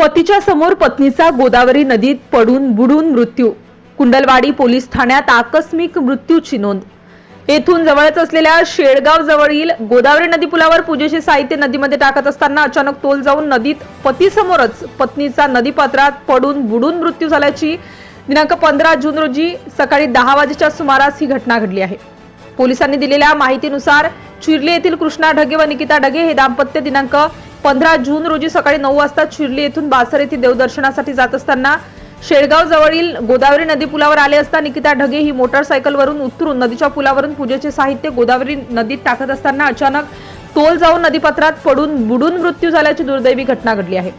पतीच्या समोर पत्नीचा गोदावरी नदीत पडून बुडून मृत्यू. कुंडलवाडी पोलीस ठाण्यात आकस्मिक मृत्यूची नोंद. येथून जवळच असलेल्या शेळगाव जवळील गोदावरी नदी पुलावर पूजेचे साहित्य नदीमध्ये टाकत असताना अचानक तोल जाऊन नदीत पतीसमोरच पत्नीचा नदीपात्रात पडून बुडून मृत्यू झाल्याची दिनांक पंधरा जून रोजी सकाळी दहा वाजेच्या सुमारास ही घटना घडली आहे. पोलिसांनी दिलेल्या माहितीनुसार चिरले येथील कृष्णा ढगे व निकिता ढगे हे दाम्पत्य दिनांक पंधरा जून रोजी सकाळी नऊ वाजता शिर्ली येथून बासर येथे देवदर्शनासाठी जात असताना शेळगाव जवळील गोदावरी नदी पुलावर आले असता निकिता ढगे ही मोटरसायकलवरून उतरून नदीच्या पुलावरून पूजेचे साहित्य गोदावरी नदीत टाकत असताना अचानक तोल जाऊन नदीपात्रात पडून बुडून मृत्यू झाल्याची दुर्दैवी घटना घडली आहे.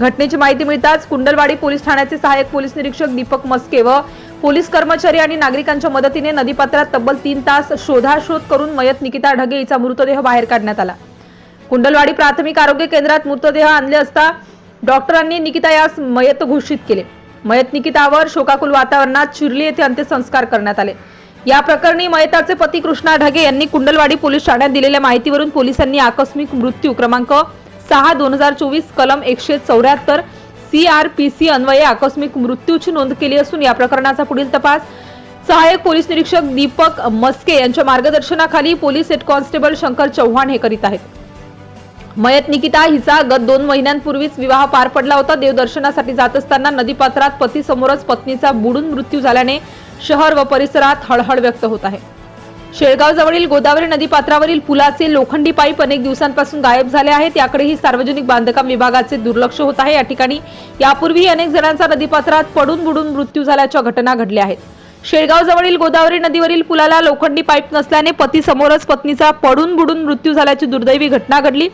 घटनेची माहिती मिळताच कुंडलवाडी पोलीस ठाण्याचे सहाय्यक पोलीस निरीक्षक दीपक मस्के व पोलीस कर्मचारी आणि नागरिकांच्या मदतीने नदीपात्रात तब्बल तीन तास शोधाशोध करून मयत निकिता ढगे हिचा मृतदेह बाहेर काढण्यात आला. कुंडलवाडी प्राथमिक आरोग्य केंद्रात मृतदेह आणले असता डॉक्टरांनी निकिता यास मयत घोषित केले. मयत निकितावर शोकाकुल वातावरणात चिरली येथे अंत्यसंस्कार करण्यात आले. या प्रकरणी मयताचे पती कृष्णा ढगे यांनी कुंडलवाडी पोलीस ठाण्यात दिलेल्या माहितीवरून पोलिसांनी आकस्मिक मृत्यू क्रमांक सहा दोन हजार चोवीस कलम एकशे चौऱ्याहत्तर सीआरपीसी अन्वये आकस्मिक मृत्यूची नोंद केली असून या प्रकरणाचा पुढील तपास सहाय्यक पोलीस निरीक्षक दीपक मस्के यांच्या मार्गदर्शनाखाली police head constable Shankar Chavan हे करीत आहेत. मयत निकिता हिचा गत दोन महिन्यांपूर्वीच विवाह पार पडला होता. देवदर्शनासाठी जात असताना नदीपात्रात पतीसमोरच पत्नीचा बुडून मृत्यू झाल्याने शहर व परिसरात हळहळ व्यक्त होत आहे. शेळगावजवळील गोदावरी नदीपात्रावरील पुलाचे लोखंडी पाईप अनेक दिवसांपासून गायब झाले आहेत याकडेही सार्वजनिक बांधकाम विभागाचे दुर्लक्ष होत आहे. या ठिकाणी यापूर्वी अनेक जणांचा नदीपात्रात पडून बुडून मृत्यू झाल्याच्या घटना घडल्या आहेत. शेळगावजवळील गोदावरी नदीवरील पुलाला लोखंडी पाईप नसल्याने पतीसमोरच पत्नीचा पडून बुडून मृत्यू झाल्याची दुर्दैवी घटना घडली.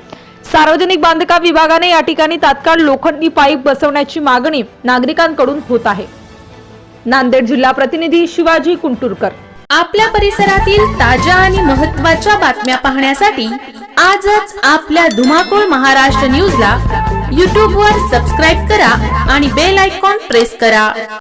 सार्वजनिक बांधकाम विभागाने या ठिकाणी तात्काळ लोखंडी पाईप बसवण्याची मागणी नागरिकांकडून होत आहे. नांदेड जिल्हा प्रतिनिधी शिवाजी कुंटूरकर. आपल्या परिसरातील ताज्या आणि महत्त्वाच्या बातम्या पाहण्यासाठी आजच आपल्या धुमाकूळ महाराष्ट्र न्यूजला यूट्यूबवर सबस्क्राईब करा आणि बेल आयकॉन प्रेस करा.